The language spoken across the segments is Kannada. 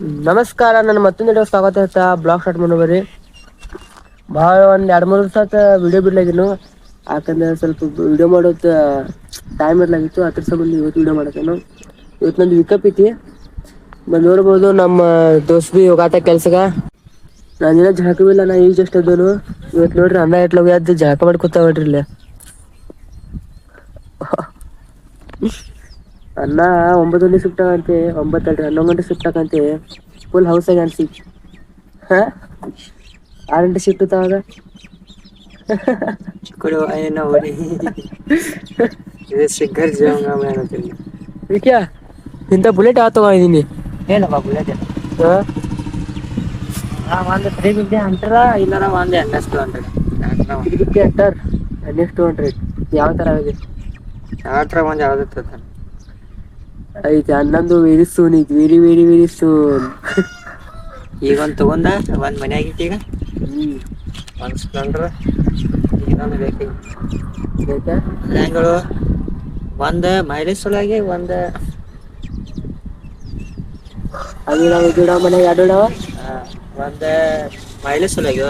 ನಮಸ್ಕಾರ, ನನ್ನ ಮತ್ತೊಂದು ಸ್ವಾಗತ ಇರ್ತಾ ಬ್ಲಾಗ್ ಸ್ಟಾರ್ಟ್ ಮಾಡೋಬರಿ ಭಾಳ ಒಂದು ಎರಡು ಮೂರು ದಿವಸ ವಿಡಿಯೋ ಬಿಡ್ಲಾಗಿನು ಯಾಕಂದ್ರೆ ಸ್ವಲ್ಪ ವಿಡಿಯೋ ಮಾಡೋದ್ ಟೈಮ್ ಇರ್ಲಾಗಿತ್ತು. ಅದ್ರ ಸಂಬಂಧ ಇವತ್ತು ವಿಡಿಯೋ ಮಾಡತ್ತೇನು ಇವತ್ತು ನಂದು ವಿಕಪ್ ಐತಿ. ಬಂದು ನೋಡ್ಬೋದು ನಮ್ಮ ದೋಸ್ತ್ ಬಿ ಹೋಗಾತ ಕೆಲ್ಸಗ ನಾನೇನೋ ಜಳಕವಿಲ್ಲ ನಾ ಈಗ ಜಸ್ಟ್ ಅದನು ಇವತ್ತು ನೋಡ್ರಿ ಅದು ಜಾಕ ಮಾಡಿ ಕೂತ ನೋಡ್ರಿ ಇಲ್ಲೇ. ಅನ್ನ ಒಂಬತ್ತು ಗಂಟೆ ಸುಟ್ಟಾಗಂತೆ ಒಂಬತ್ತಲ್ರಿ ಹನ್ನೊಂದು ಗಂಟೆ ಸುಟ್ಟಾಕಂತೆ ಫುಲ್ ಹೌಸ್ ಆಗಿ ಅನ್ಸಿ. ಹಾ? ಆರು ಗಂಟೆ ಸಿಕ್ತು ತಾವಾಗ? ಇಂತ ಏನೋ ಇದು ಸಿಗ್ಗರ್ ಜೀವಂಗ ಇಂಥ ಬುಲೆಟ್ ಯಾವ ತಗೊಂಡಿದ್ದೀನಿ ಏನಪ್ಪ ಬುಲೆಟ್? ಹಾ? ಒಂದು ತ್ರೀ ಫಿಫ್ಟಿ ಇಲ್ಲಾರ ಒಂದು two hundred next two hundred ಯಾವ ಥರ ಇದೆ? ಒಂದು ಯಾವ್ದು ಐತೆ ಹನ್ನೊಂದು ವೆರಿ ಸೂನ್ ಐತಿ ವೆರಿ ವೆರಿ ವೆರಿ ಸೂನ್ ಈಗ ಒಂದು ತಗೊಂಡ ಒಂದ್ ಮನೆ ಆಗಿತ್ತು ಈಗ. ಒಂದು ಸ್ಪ್ಲೆಂಡರ್ ಇನ್ನೊಂದು ಬೇಕು. ಬೇಕಾ? ಹ್ಯಾಂಗಳು ಒಂದು ಮೈಲೇಜ್ ಸಲುವಾಗಿ ಒಂದು ಅದು ನಾವು ಗಿಡ ಮನೆ ಎರಡು ಇಡವ ಒಂದು ಮೈಲೇಜ್ ಸಲುವಾಗಿ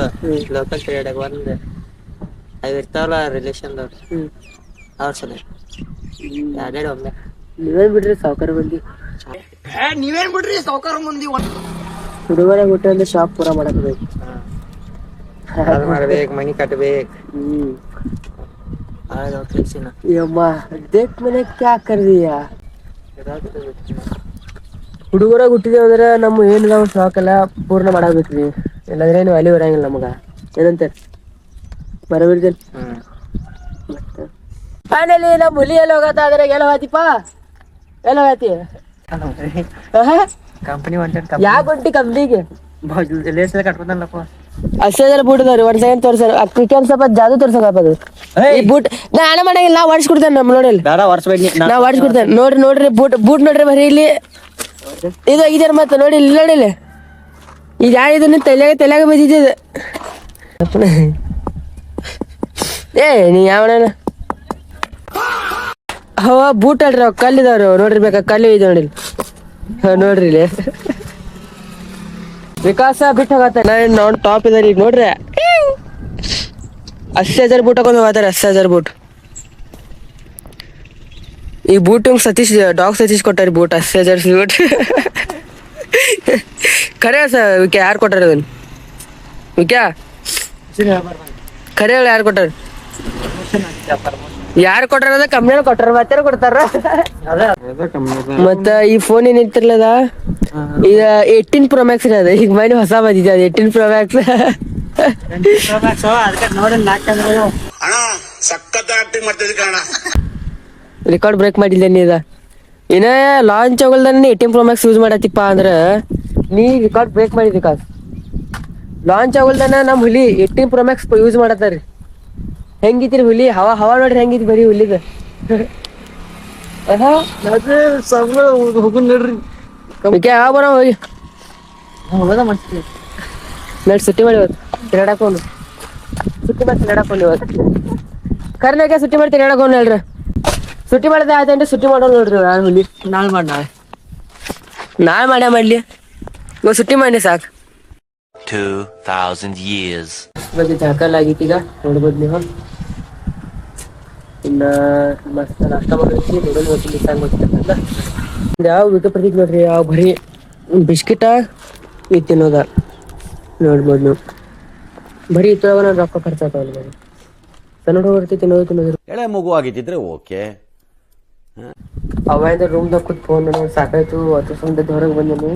ಲೋಕಲ್ ಒಂದು ಅವು ಇರ್ತಾವಲ್ಲ ರಿಲೇಷನ್ದವ್ರು ಹ್ಮ್. ಅವ್ರ ಸಲುವಾಗಿ. ಎರಡೆರಡು ಒಮ್ಮೆ. ನೀವೇನ್ ಬಿಡ್ರಿ ಸಾವುಕಾರ ಬಂದಿ ನೀವೇನ್ ಬಿಡ್ರಿ ಸಾವುಕಾರ ಮಂದಿ ಹುಡುಗರ ಬಿಟ್ಟು ಒಂದು ಶಾಪ್ ಪೂರ ಮಾಡಬೇಕು ಮಾಡ್ಬೇಕು ಮನಿ ಕಟ್ಬೇಕು. ಹ್ಮ್ ಯಮ್ಮ ಮನೆ ಕರ್ದಿಯಾ? ಹುಡುಗರ ಹುಟ್ಟಿದೇವ್ ಅಂದ್ರೆ ನಮ್ಮ ಏನಿದ ಶಾಕ್ ಎಲ್ಲ ಪೂರ್ಣ ಮಾಡಬೇಕ್ರಿ ಇಲ್ಲಾಂದ್ರೆ ಏನು ವ್ಯಾಲ್ಯೂ ಇರಂಗಿಲ್ಲ ನಮಗ. ಏನಂತ? ಬರಬಿಡ್ತೇನೆ ಫೈನಲಿ ನಮ್ಮ ಹುಲಿ ಎಲ್ಲ ಹೋಗತ್ತ ಆದ್ರೆ ಎಲ್ಲ ಹೋತಿಪ್ಪ ಎಲ್ಲ ಹೋಗತಿ ಕಂಪನಿ ಒಂಟೆನ್ ಯಾವ ಹೊಂಟಿ ಕಂಪ್ನಿಗೆ ಲೇಸ್ ಕಟ್ಕೊಂಡಲ್ಲಪ್ಪ ಅಷ್ಟೇ ಜರ ಬೂಟ್ ಅದಾವ್ರಿ ಒಂದ್ ಸೆಕೆಂಡ್ ತೋರ್ಸಾರ. ಕ್ರಿಕೆಟ್ ಸ್ವಲ್ಪ ಜಾದು ತೋರ್ಸಕಪ್ಪ ಅದು ಈ ಬೂಟ್ ನಾ ಹಣ ಮಾಡಂಗಿಲ್ಲ ನಾ ಹೊಡ್ಸ್ಕೊಡ್ತೇನೆ ನಮ್ಮ ನೋಡಿ ಬೇಡ ವರ್ಷಬೇಡಿ ನಾ ಹೊಡ್ಸ್ಕೊಡ್ತೇನೆ ನೋಡ್ರಿ ನೋಡ್ರಿ ಬೂಟ್ ಬೂಟ್ ನೋಡ್ರಿ ಬರೀ ಇಲ್ಲಿ. ಇದು ಇದಾರ ಮತ್ತೆ ನೋಡಿ ಇಲ್ಲಿ ನೋಡಿ ಇಲ್ಲಿ. ಇದು ಯಾ ಇದನ್ನ ತಲೆಯಾಗ ತಲೆಯಾಗ ಬಿದ್ದಿದ್ದು ಏ ನೀ ಯಾವಣ ಹವ ಬೂಟ್ ಅಲ್ರಿ ಅವ್ ಕಲ್ಲಿದವ್ರಿ, ನೋಡ್ರಿ ಬೇಕಾ, ಕಲ್ಲು ಇದೆ ನೋಡಿ ನೋಡ್ರಿ ಇಲ್ಲಿ. ವಿಕಾಸ ಬಿಟ್ಟು ಹೋಗತ್ತ. ನಾನು ನಾನ್ ಟಾಪ್ ಇದಾರೆ ಈಗ ನೋಡ್ರಿ. ಹಸಿ ಹಜಾರ್ ಬೂಟ್ ಹಾಕೊಂಡು ಹೋಗತ್ತಾರೆ ಅಷ್ಟೇ ಹಜಾರ್ ಬೂಟ್. ಈ ಬೂಟ್ ಸತೀಶ್, ಡಾಗ್ ಸತೀಶ್ ಕೊಟ್ಟಾರಿ ಬೂಟ್ ಹಸಿ ಹಜಾರ್ ಬೂಟ್. ಖರೆ ಸರ್ ವಿಕೆ ಯಾರು ಕೊಟ್ಟಾರ ಅದನ್ನು? ವಿಕ್ಯಾ? ಖರೆ ಯಾರು ಕೊಟ್ಟಾರ? ಯಾರು ಕೊಟ್ಟಾರ ಅದ? ಕೊಟ್ಟರ ಕೊಟ್ಟಾರ ಮತ್ತೆ ಕೊಡ್ತಾರ? ಮತ್ತ ಈ ಫೋನ್ ಏನ್ ಇರ್ತಿರ್ಲದ ಈಗ ಏಟೀನ್ ಪ್ರೊ ಮ್ಯಾಕ್ಸ್ ಅದ. ಈಗ ಮನೆ ಹೊಸ ಬಂದಿದೆ ಅದ eighteen pro max record break ಮಾಡಿಲ್ಲ ನೀ ಇದ ಇನ್ನ ಲಾಂಚ್ ಆಗಲ್ದಾನೆ ಏಯ್ಟೀನ್ ಪ್ರೊ ಮ್ಯಾಕ್ಸ್ ಯೂಸ್ ಮಾಡತ್ತಿಪ್ಪ ಅಂದ್ರ ನೀ ರೆಕಾರ್ಡ್ ಬ್ರೇಕ್ ಮಾಡಿದ್ರಿ ಕಾಸ್. ಲಾಂಚ್ ಆಗಲ್ದಾನ ನಮ್ ಹುಲಿ ಏಯ್ಟೀನ್ ಪ್ರೊ ಮ್ಯಾಕ್ಸ್ ಯೂಸ್ ಮಾಡತ್ತಾರಿ. ಹೆಂಗಿತ್ರಿ ಹುಲಿ? ಹವಾ ಹವಾ ನೋಡ್ರಿ ಹೆಂಗಿತ್ ಬರೀ ಹುಲಿದ. ಅದೇ ಸಬ್ರ ಹೋಗಿ ನೋಡ್ರಿ. ವಿಕೆ ಯಾವ ಬರೋ ಹೋಗಿ. ಹೋಗೋದ ನಡ್ ಸುಟ್ಟಿ ಮಾಡಿ ಇವತ್ತು. ತಿರ್ಗಾಡಕೊಂಡು. ಸುಟ್ಟಿ ಮಾಡಿ ತಿರ್ಗಾಡಕೊಂಡು ಇವತ್ತು. ಕರ್ನಾಟಕ ಸುಟ್ಟಿ ಮಾಡಿ ತಿರ್ಗಾಡಕೊಂಡು ಹೇಳ್ರಿ? ಸುಟ್ಟಿ ಮಾಡಿದ ಆಯ್ತಂದ್ರೆ ಸುಟ್ಟಿ ಮಾಡೋಣ ನೋಡ್ರಿ ನಾನು ಹುಲಿ ನಾಳೆ ಮಾಡಿ ನಾಳೆ. ನಾಳೆ ಮಾಡ್ಯಾ ಮಾಡ್ಲಿ. ಇವಾಗ ಸುಟ್ಟಿ ಮಾಡಿ ಸಾಕು. 2,000 ಇಯರ್ಸ್ ಬಗ್ಗೆ ಜಾಕಲ್ ಆಗಿತ್ತೀಗ. ಈಗ ನೋಡ್ಬೋದು ನೀವು. ಇನ್ನ ಮಸ್ತ್ ನಾಷ್ಟ ಮಾಡೈತಿ ನೂಡಲ್ ಇವತ್ತು ಮಿಸ್ ಯಾವ ಪ್ರತೀಕ್ ನೋಡ್ರಿ ಯಾವ ಬರೀ ಬಿಸ್ಕಿಟ ಇದು ತಿನ್ನೋದ? ನೋಡ್ಬೋದು ನೀವು. ಬರೀ ಇತ್ತೊಳಗ ನಾನು ರೊಕ್ಕ ಖರ್ಚಾಗ್ತಾವಲ್ಲ ಬರೀ. ಕನ್ನಡ ತಿನ್ನೋದು ತಿನ್ನೋದು. ಎಳೆ ಮಗು ಆಗಿದ್ದಿದ್ರೆ ಓಕೆ. ರೂಮ್ ರೂಮ್ದಾಗ ಕೂತ್ ಫೋನ್ ನೋಡಿ ಸಾಕಾಯ್ತು ಅದ್ರ ಸಂದ ಹೊರಗೆ ಬಂದೇನಿ.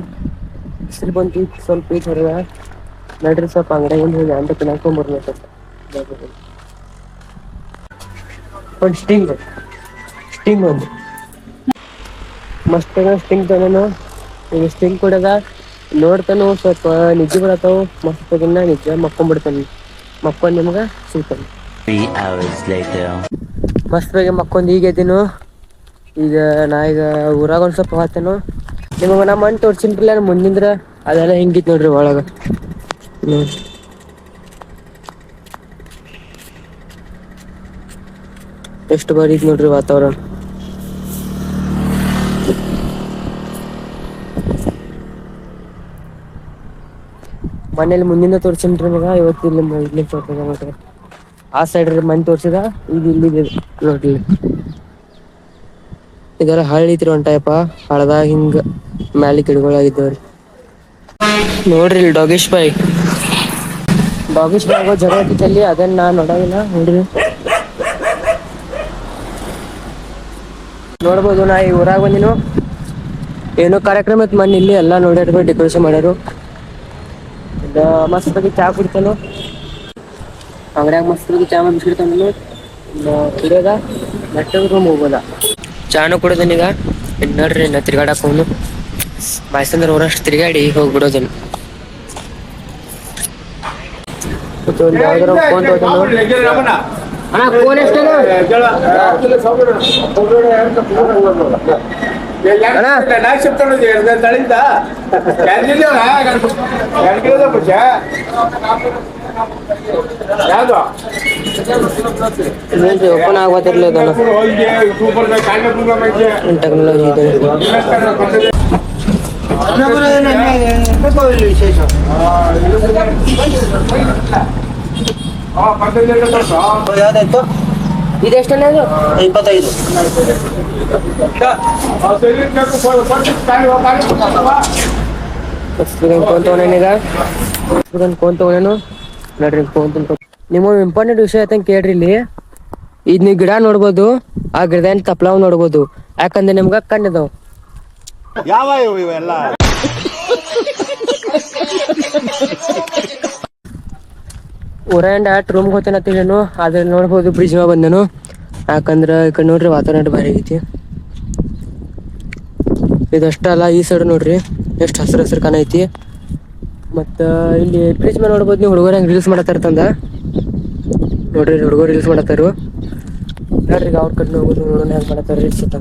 ಬಿಸಿಲು ಬಂತು ಸ್ವಲ್ಪ ಈಚ್ ಹೊರಗ ನಡ್ರಿ ಸ್ವಲ್ಪ ಅಂಗಡಿಯಾಗ ಅಂದ್ರೆ ಸ್ವಲ್ಪ ಒಂದು ಸ್ಟಿಂಗ್ ಸ್ಟಿಂಗ್ ಒಂದು. ಮಸ್ತ್ ಸ್ಟಿಂಗ್ ತಗೋನು ಈಗ ಸ್ಟಿಂಗ್ ಕೊಡದ ನೋಡ್ತಾನು ಸ್ವಲ್ಪ ನಿಜ ಬರತ್ತಾವು. ಮಸ್ತ್ ತಗೊಂಡ ನಿಜ ಮಕ್ಕೊಂಡ್ಬಿಡ್ತಾನೆ ಮಕ್ಕೊಂಡ್ ನಿಮ್ಗೆ ಸಿಗ್ತಾನೆ. ಮಸ್ತ್ ಬೇಗ ಮಕ್ಕೊಂದು ಈಗ ಎದ್ದೀನು. ಈಗ ನಾ ಈಗ ಊರಾಗ ಒಂದ್ ಸ್ವಲ್ಪ ಹೋಗ್ತೇನು ನಿಮಗೆ ನಮ್ಮ ಮಣ್ಣು ತೋರ್ಸಿನ್ರಲ್ಲ ಮುಂದಿಂದ್ರ ಅದೆಲ್ಲ ಹೆಂಗಿತ್ತು ನೋಡ್ರಿ ಒಳಗ. ನೋಡ್ರಿ ಎಷ್ಟು ಬಾರಿ ನೋಡ್ರಿ ವಾತಾವರಣ? ಮನೇಲಿ ಮುಂದಿನ ತೋರ್ಸಿನ್ರಿ ಮಗ, ಇವತ್ತು ಇಲ್ಲಿ ಇಲ್ಲಿ ತೋರ್ಸದ ನೋಡ್ರಿ ಆ ಸೈಡ್ ಮನೆ ತೋರ್ಸಿದ, ಈಗ ಇಲ್ಲಿ ನೋಡ್ರಿ. ಇದೆಲ್ಲ ಹಳ್ಳಿ ಒಂದ್ ಟೈಪ ಹಳದಾಗ ಹಿಂಗ ಮ್ಯಾಲಿ ಗಿಡಗಳಾಗಿದ್ದವ್ರಿ ನೋಡ್ರಿ ಇಲ್ಲಿ ಡಾಗೇಶ್ ಬಾಯ್. ಡಾಗೇಶ್ ಬಾಯ್ ಜಗಳ ಐತಿಲ್ಲಿ ಅದನ್ನ ನಾ ನೋಡಂಗಿಲ್ಲ. ನೋಡ್ರಿ. ನೋಡ್ಬೋದು, ನಾ ಈ ಊರಾಗ ಬಂದಿನು. ಏನೋ ಕಾರ್ಯಕ್ರಮ ಇತ್ತು ಮೊನ್ನೆ, ಇಲ್ಲಿ ಎಲ್ಲ ನೋಡ್ಯಾರ ಡೆಕೋರೇಷನ್ ಮಾಡ್ಯಾರು ಮಸ್ತ್ ಬಗ್ಗೆ ಚಾ ಕುಡಿತಾನು. ಅಂಗಡಿಯಾಗ ಮಸ್ತ್ ಬಗ್ಗೆ ಚಾ ಮಾಡಿ ಬಿಸ್ಕಿಟ್ ತಂದನು ಕುಡಿಯೋದ? ನೆಟ್ಟ ರೂಮ್ ಹೋಗೋದ ಚಾನು ಕುಡಿದನೀಗ ನೋಡ್ರಿ ನಾ ತಿರ್ಗಾಡಕ್ ಹೋಗ್ನು. ಬಾಯ್ಸಂದ್ರ ಊರಷ್ಟು ತಿರ್ಗಾಡಿ ಹೋಗ್ಬಿಡೋದನ್ನು ಒಂದ್ ಯಾವ್ದಾರ ಫೋನ್ ತಗೋತಾನು ಅಣ್ಣ ಫೋನ್ ಎಷ್ಟೇನು ಏನ್ರಿ ಓಪನ್ ಆಗತ್ತಿರ್ಲಿ ಅದನ್ನ ಟೆಕ್ನಾಲಜಿ ಇದೆ ಇದೆಷ್ಟನೇ ಅದು? ಇಪ್ಪತ್ತೈದು. ಫೋನ್ ತಗೊಂಡೇನೀಗ ಫೋನ್ ತಗೊಂಡೇನು? ನೋಡ್ರಿ ಫೋನ್ ತುಂಬ ನಿಮ್ಮ ಇಂಪಾರ್ಟೆಂಟ್ ವಿಷಯ ಐತೆ ಕೇಳ್ರಿ ಇಲ್ಲಿ. ಇದ್ ನೀವು ಗಿಡ ನೋಡ್ಬೋದು ಆ ಗಿಡದ ತಪ್ಲಾವ್ ನೋಡ್ಬೋದು. ಯಾಕಂದ್ರೆ ನಿಮ್ಗ ಕಣ್ಣಿದಾವ್ ಯಾವ ಇವೆಲ್ಲ? ಊರಿಂದ ಆಟ್ ರೂಮ್ ಹೋಗ್ತೇನತ್ತೇನು ಆದ್ರೆ ನೋಡ್ಬೋದು ಬ್ರಿಡ್ಜ್ ಮ್ಯಾಗ ಬಂದನು. ಯಾಕಂದ್ರ ಈ ಕಡೆ ನೋಡ್ರಿ ವಾತಾವರಣ ಭಾರಿ ಆಗೈತಿ. ಇದಷ್ಟಲ್ಲ ಈ ಸೈಡ್ ನೋಡ್ರಿ, ಎಷ್ಟು ಹಸಿರು ಹಸಿರು ಕಾಣ ಐತಿ. ಮತ್ತ ಇಲ್ಲಿ ಬ್ರಿಡ್ಜ್ ಮೇಲೆ ನೋಡ್ಬೋದು ನೀವು ಹುಡುಗರು ಹೆಂಗ್ ರೀಲ್ಸ್ ಮಾಡತ್ತಾರ ತಂದ ನೋಡ್ರಿ, ಹುಡುಗರು ರೀಲ್ಸ್ ಮಾಡತ್ತಾರು. ನೋಡ್ರಿ ಅವ್ರ ಕಡೆ ಹೋಗೋದು ನೋಡೋಣ ಹೆಂಗೆ ಮಾಡತ್ತಾರ ರೀಲ್ಸ್ ಅಂತ.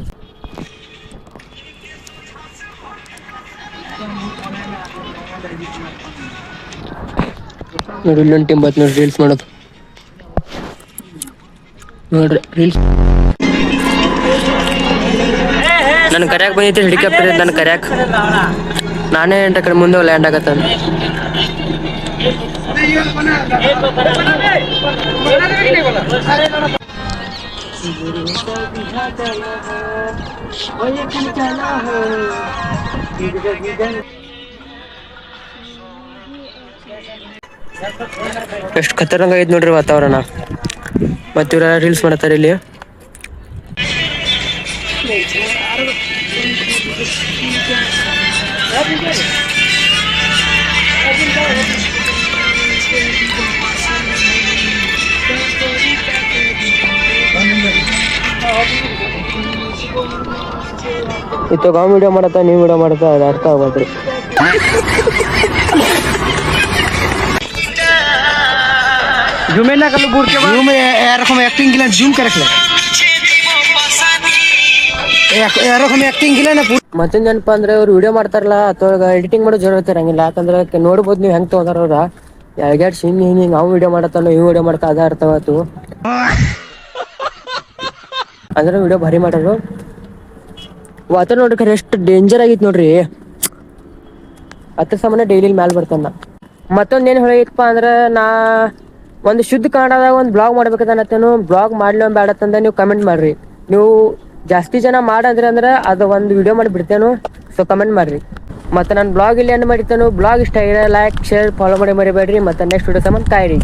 ನೋಡಿ ಇಲ್ಲೊಂದು ಟೀಮ್ ಬತ್ ನೋಡ್ರಿ ರೀಲ್ಸ್ ಮಾಡೋದು. ನೋಡ್ರಿ ರೀಲ್ಸ್ ನನ್ನ ಕರ್ಯಾಕ್ ಬಂದೈತಿ ಹೆಲಿಕಾಪ್ಟರ್ ನನ್ನ ಕರ್ಯಾಕ್. ನಾನೇ ಎಂಟ ಕಡೆ ಮುಂದೆ ಲ್ಯಾಂಡ್ ಆಗತ್ತ ಎಷ್ಟು ಖತರಂಗ ಐತ್ ನೋಡ್ರಿ ವಾತಾವರಣ. ಮತ್ತೆ ಇವ್ರ ರೀಲ್ಸ್ ಮಾಡತ್ತಾರ ಇಲ್ಲಿ? ಇತ್ತು ಗಾವ್ ವಿಡಿಯೋ ಮಾಡತ್ತ, ನೀವು ವಿಡಿಯೋ ಮಾಡತ್ತ, ಅದು ಅರ್ಥ ಆಗ್ಬೋದ್ರಿ জুমে না কালো বুড়কে জুমে এরকম অ্যাক্টিং গিলা জুম করে রাখলে এরকম অ্যাক্টিং গিলা না ಮತ್ತೊಂದ್ ಏನಪ್ಪಾ ಅಂದ್ರೆ ಅವ್ರು ವಿಡಿಯೋ ಮಾಡ್ತಾರಲ್ಲ ಅಥವಾ ಎಡಿಟಿಂಗ್ ಮಾಡೋ ಜೋರ ಇರಂಗಿಲ್ಲ ಯಾಕಂದ್ರೆ ಕ- ನೋಡ್ಬೋದು ನೀವು ಹೆಂಗ್ ತಗೋತಾರ ಅವ್ರ ಎರಡ್ ಹಿಂಗ್ ಹಿಂಗ್ ಹಿಂಗ್ ಅವ್ ವಿಡಿಯೋ ಮಾಡತ್ತಾನ ಇವ್ ವಿಡಿಯೋ ಮಾಡ್ತಾ ಅದ ಅರ್ಥವಾತು ಅಂದ್ರೆ ವಿಡಿಯೋ ಭಾರಿ ಮಾಡ್ಯಾರು ವಾತಾವರಣ ನೋಡ್ರಿ ಎಷ್ಟು ಡೇಂಜರ್ ಆಗಿತ್ತು ನೋಡ್ರಿ ಅದ್ರ ಸಾಮಾನ್ಯ ಡೈಲಿ ಮ್ಯಾಲ್ ಬರ್ತಾನ ಮತ್ತೊಂದ್ ಏನ್ ಹೇಳಿಪ್ಪ ಅಂದ್ರ ನಾ ಒಂದು ಶುದ್ಧ ಕನ್ನಡದಾಗ ಒಂದು ಬ್ಲಾಗ್ ಮಾಡ್ಬೇಕು ಬ್ಲಾಗ್ ಮಾಡ್ಲಿ ಬೇಡ ಅಂತಂದ ನೀವು ಕಮೆಂಟ್ ಮಾಡ್ರಿ. ನೀವು ಜಾಸ್ತಿ ಜನ ಮಾಡಂದ್ರಿ ಅಂದ್ರೆ ಅದು ಒಂದು ವಿಡಿಯೋ ಮಾಡಿ ಬಿಡ್ತೇನು ಸೊ ಕಮೆಂಟ್ ಮಾಡ್ರಿ. ಮತ್ತೆ ನಾನು ಬ್ಲಾಗ್ ಇಲ್ಲಿ ಏನು ಮಾಡಿರ್ತೇನೆ ಬ್ಲಾಗ್ ಇಷ್ಟ ಆಗಿದೆ ಲೈಕ್ ಶೇರ್ ಫಾಲೋ ಮಾಡಿ ಮರಿಬೇಡ್ರಿ. ಮತ್ತೆ ನೆಕ್ಸ್ಟ್ ವಿಡಿಯೋ ಸಂಬಂಧ ಕಾಯಿರಿ.